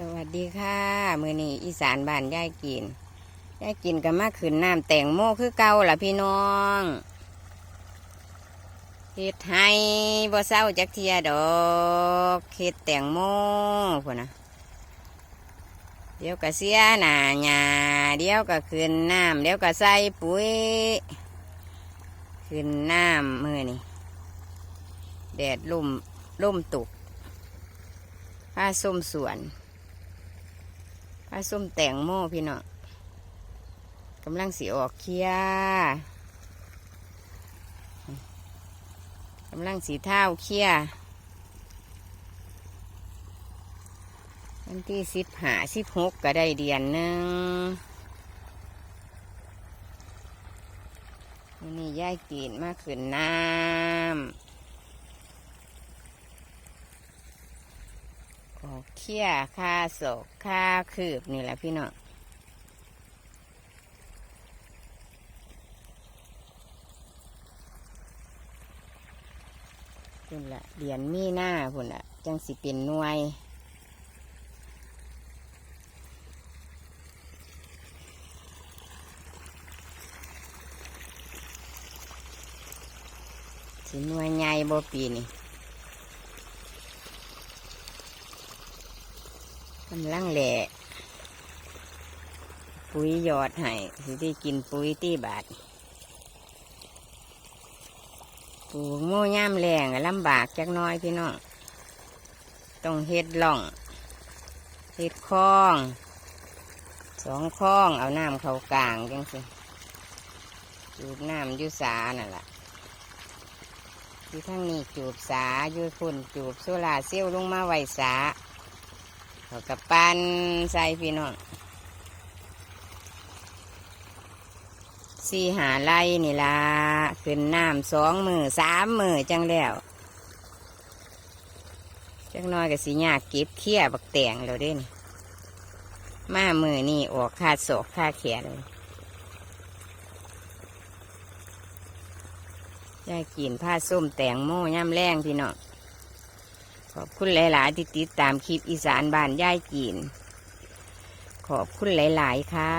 สวัสดีค่ะมือนี้อีสานบ้านยายกินยายกินก็มาขึ้นน้ำแต่งโมคือเก่าล่ะพี่น้องเฮ็ดให้บ่เศร้าจักเทียดอกเฮ็ดแต่งโมพุ่นนะเดี๋ยวก็เสียหน้าหญ้าเดี๋ยวก็ขึ้นน้ำเดี๋ยวก็ใส่ปุ๋ยขึ้นน้ำมือนี่แดดลุ่มลุ่มตุกผ้าส้มสวน ปลาส้มแตงโมพี่เน้องกำลังสีออกเคียกำลังสีเท้าเคียวันที่สิบหาสิบหกก็ได้เดือนหนึ่งนนี้ย่ายกินมาขึ้นน้ำ ออกเขี้ยค่าศกค่าคืบนี่แหละพี่น้องพุ่นละเดียนมีหน้าพุ่นละจังสิเป็นหน่วยสิหน่วยใหญ่บ่ปีนี่ กำลังแหละปุ๋ยหยอดให้สิได้กินปุ๋ยตีบาทปลูกโม่ย่ามแรงลำบากจักน้อยพี่น้องต้องเฮ็ดล่องเฮ็ดคลองสองคลองเอาน้ำเข้ากลางจังสิจูบน้ำยุสานั่นแหละที่ทั้งนี้จูบสายูพุ่นจูบโซลาเซลล์ลงมาไวสา เขากับปันใส่พี่น้องสี่หาไล่นี่ละขึ้นน้ำสองมือสามมือจังแล้วจังน้อยกับสีหยากเก็บเขี้ยบักแตงแล้วเด้นมามือนี่ออกคาดศอกคาดแขนเลยยายกินผ้าส้มแตงโม่ย่ำแรงพี่น้อง ขอบคุณหลายๆที่ติดตามคลิปอีสานบ้านย่ายกินขอบคุณหลาย ๆ ค่ะ